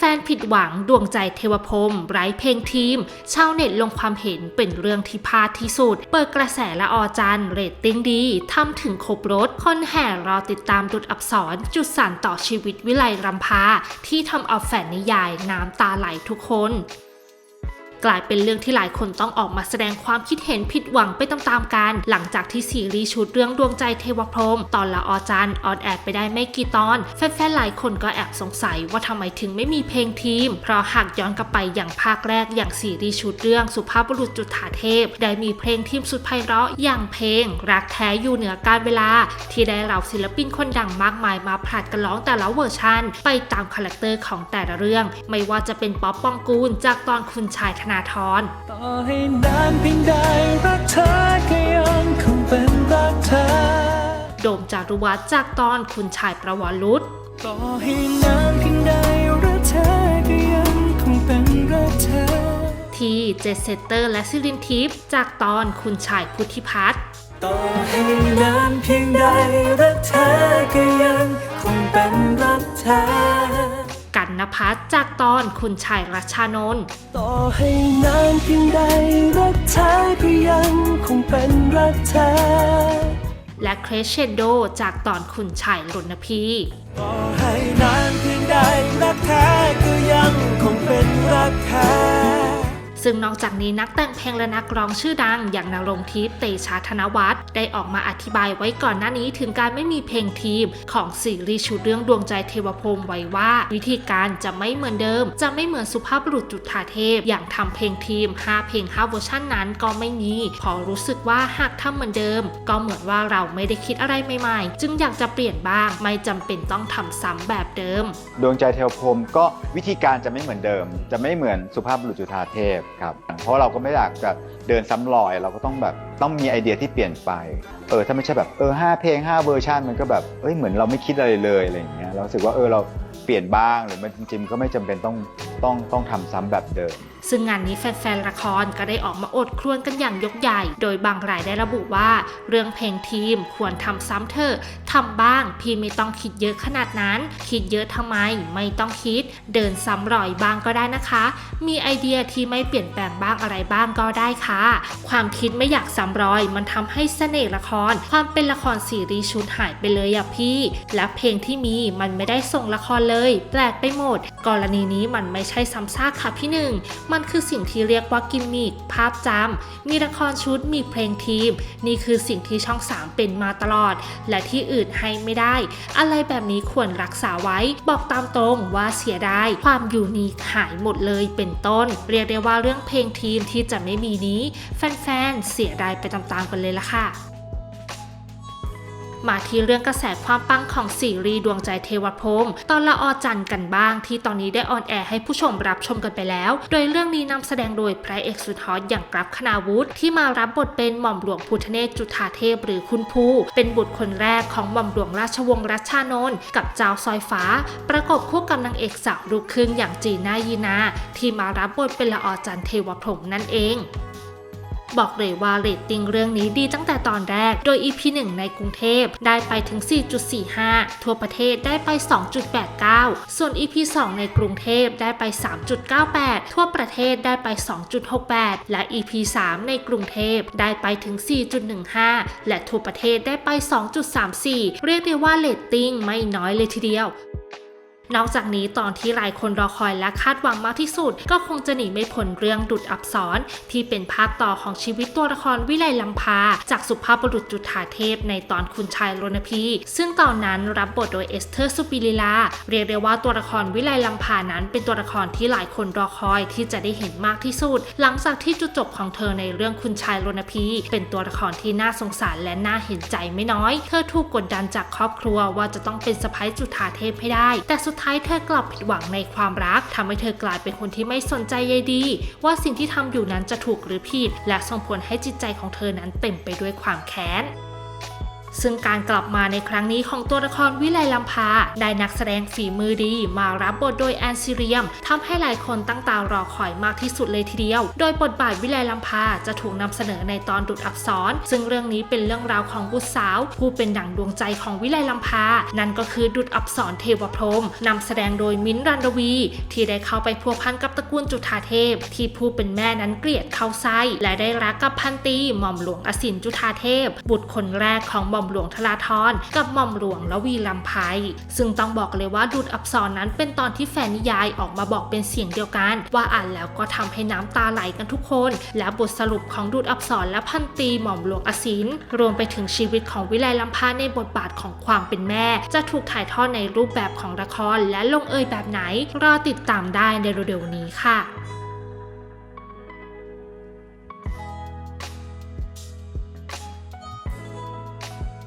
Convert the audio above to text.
ฟนๆ ผิดหวังดวงใจเทวพรมไร้เพลงทีม ชาวเน็ตลงความเห็นเป็นเรื่องที่พลาดที่สุด เปิดกระแสละออจันเรตติ้งดีทำถึงครบรถคนแห่รอติดตามดุดอักษรจุดสานต่อชีวิตวิไลรำพา ที่ทำเอาแฟนนิยายน้ำตาไหลทุกคน กลายเป็นเรื่องที่หลายคนต้องออกมาแสดงความคิดเห็นผิดหวังไปตามๆกัน หลังจากที่ซีรีส์ชุดเรื่องดวงใจเทวพรม ตอนละออจันออนแอร์ไปได้ไม่กี่ตอน แฟนๆหลายคนก็แอบสงสัยว่าทำไมถึงไม่มีเพลงทีม เพราะหากย้อนกลับไปอย่างภาคแรกอย่างซีรีส์ชุดเรื่องสุภาพบุรุษจุฑาเทพ ได้มีเพลงทีมสุดไพเราะอย่างเพลง รักแท้อยู่เหนือการเวลา ที่ได้เหล่าศิลปินคนดังมากมายมาผลัดกันร้องแต่ละเวอร์ชันไปตามคาแรคเตอร์ของแต่ละเรื่อง ไม่ว่าจะเป็นป๊อปปองกูลจากตอนคุณชายธนาธรต่อให้นานเพียงใดรักเธอก็ยังคงเป็นรักเธอ โดมจารุวัฒน์จากตอนคุณชายประวรรุษต่อให้นานเพียงใดรักเธอก็ยังคงเป็นรักเธอ ทีเจเซเตอร์และซิรินทิพย์จากตอนคุณชายพุทธิพัฒน์ต่อให้นานเพียงใดรักเธอก็ยังคงเป็นรักเธอกั นนพัฒน์จากตอนคุณชายรัชชานนท์ต่อให้นานเพียงใดรักเธอก็ยังคงเป็นรักเธอและเครชเชนโดจากตอนคุณชายรณพีต่อให้นานเพียงใดรักแท้ก็ยังคงเป็นรักแท้ ซึ่งนอกจากนี้นักแต่งเพลงและนักร้องชื่อดัง อย่างนรงทิพย์เตชะธนวัฒน์ได้ออกมาอธิบายไว้ก่อนหน้านี้ถึงการไม่มีเพลงทีม ของซีรีส์ชุดเรื่องดวงใจเทวพรมไว้ว่า วิธีการจะไม่เหมือนเดิม จะไม่เหมือนสุภาพบุรุษจุฑาเทพ อย่างทำเพลงทีม 5 เพลง 5 เวอร์ชันนั้นก็ไม่มีเพอรู้สึกว่าหากทำเหมือนเดิม ก็เหมือนว่าเราไม่ได้คิดอะไรใหม่ๆ จึงอยากจะเปลี่ยนบ้าง ไม่จำเป็นต้องทำซ้ำแบบเดิม ดวงใจเทวพรมก็วิธีการจะไม่เหมือนเดิม จะไม่เหมือนสุภาพบุรุษจุฑาเทพครับ เพราะเราก็ไม่อยากจะเดินซ้ำรอยเราก็ต้องแบบต้องมีไอเดียที่เปลี่ยนไป เออถ้าไม่ใช่แบบเออห้าเพลง5เวอร์ชันมันก็แบบเอ้ยเหมือนเราไม่คิดอะไรเลยอะไรอย่างเงี้ยเราสึกว่าเออเราเปลี่ยนบ้างหรือมันจริงๆก็ไม่จำเป็นต้องต้องต้องทำซ้ำแบบเดิม ซึ่งงานนี้แฟนๆละครก็ได้ออกมาอดครวญกันอย่างยกใหญ่ โดยบางรายได้ระบุว่า เรื่องเพลงทีมควรทำซ้ำเถอะทำบ้าง พี่ไม่ต้องคิดเยอะขนาดนั้น คิดเยอะทำไม ไม่ต้องคิด เดินซ้ำรอยบ้างก็ได้นะคะ มีไอเดียที่ไม่เปลี่ยนแปลงบ้างอะไรบ้างก็ได้ค่ะ ความคิดไม่อยากซ้ำรอยมันทำให้เสน่ห์ละคร ความเป็นละครซีรีส์ชุดหายไปเลยอะพี่ และเพลงที่มีมันไม่ได้ส่งละครเลย แปลกไปหมด กรณีนี้มันไม่ใช่ซ้ำซากค่ะพี่หนึ่ง มันคือสิ่งที่เรียกว่ากิมมิคภาพจำ มีละครชุด มีเพลงทีม นี่คือสิ่งที่ช่อง 3 เป็นมาตลอด และที่อื่นให้ไม่ได้ อะไรแบบนี้ควรรักษาไว้ บอกตามตรงว่าเสียดาย ความอยู่นิคหายหมดเลยเป็นต้น เรียกได้ว่าเรื่องเพลงทีมที่จะไม่มีนี้ แฟนๆ เสียดายไปตามๆกันเลยละค่ะ มาที่เรื่องกระแสความปังของซีรีส์ดวงใจเทวพรมตอนละออจันทร์กันบ้างที่ตอนนี้ได้ออนแอร์ให้ผู้ชมรับชมกันไปแล้ว โดยเรื่องนี้นำแสดงโดยพระเอกสุดฮอตอย่างกรับคณาวุฒิที่มารับบทเป็นหม่อมหลวงพุทธเนศจุฑาเทพหรือคุณภูเป็นบุตรคนแรกของหม่อมหลวงราชวงศ์รัชชานนท์กับเจ้าซอยฟ้า ประกบคู่กับนางเอกสาวลูกครึ่งอย่างจีน่ายีนาที่มารับบทเป็นละออจันทร์เทวพรมนั่นเอง บอกเลยว่าเรตติ้งเรื่องนี้ดีตั้งแต่ตอนแรก โดย EP 1 ในกรุงเทพได้ไปถึง 4.45 ทั่วประเทศได้ไป 2.89 ส่วน EP 2 ในกรุงเทพได้ไป 3.98 ทั่วประเทศได้ไป 2.68 และ EP 3 ในกรุงเทพได้ไปถึง 4.15 และทั่วประเทศได้ไป 2.34 เรียกได้ว่าเรตติ้งไม่น้อยเลยทีเดียว นอกจากนี้ตอนที่หลายคนรอคอยและคาดหวังมากที่สุด ก็คงจะหนีไม่พ้นเรื่องดุดอับสรที่เป็นภาคต่อของชีวิตตัวละครวิไลลำพา จากสุภาพบุรุษจุฑาเทพในตอนคุณชายรณพี ซึ่งตอนนั้นรับบทโดยเอสเธอร์สุปิลิลา เรียกได้ว่าตัวละครวิไลลำพานั้น เป็นตัวละครที่หลายคนรอคอยที่จะได้เห็นมากที่สุด หลังจากที่จุดจบของเธอในเรื่องคุณชายรณพี เป็นตัวละครที่น่าสงสารและน่าเห็นใจไม่น้อย เธอถูกกดดันจากครอบครัวว่าจะต้องเป็นสะพ้ายจุฑาเทพให้ได้ แต่สุดท้ายเธอกลับผิดหวังในความรักทำให้เธอกลายเป็นคนที่ไม่สนใจใยดี ว่าสิ่งที่ทำอยู่นั้นจะถูกหรือผิด และส่งผลให้จิตใจของเธอนั้นเต็มไปด้วยความแค้น ซึ่งการกลับมาในครั้งนี้ของตัวละครวิไลลำพา ได้นักแสดงฝีมือดีมารับบทโดยแอนซิเรียมทำให้หลายคนตั้งตารอคอยมากที่สุดเลยทีเดียว โดยบทบาทวิไลลำพาจะถูกนำเสนอในตอนดุดอักษร ซึ่งเรื่องนี้เป็นเรื่องราวของบุตรสาว ผู้เป็นดั่งดวงใจของวิไลลำพา นั่นก็คือดุดอักษรเทวพรหมนำแสดงโดยมิ้นรันดวี ที่ได้เข้าไปพัวพันกับตระกูลจุฑาเทพ ที่ผู้เป็นแม่นั้นเกลียดเข้าไส้และได้รักกับพันตีหม่อมหลวงอสินจุฑาเทพ บุตรคนแรกของหม่อมหลวงทราธรกับหม่อมหลวงละวีลำไพซึ่งต้องบอกเลยว่าดุดอักษรนั้นเป็นตอนที่แฟนนิยายออกมาบอกเป็นเสียงเดียวกัน ว่าอ่านแล้วก็ทำให้น้ำตาไหลกันทุกคน และบทสรุปของดุดอักษรและพันตีหม่อมหลวงอสินรวมไปถึงชีวิตของวิไลลำพาในบทบาทของความเป็นแม่ จะถูกถ่ายทอดในรูปแบบของละครและลงเอยแบบไหนรอติดตามได้ในเร็วๆนี้ค่ะ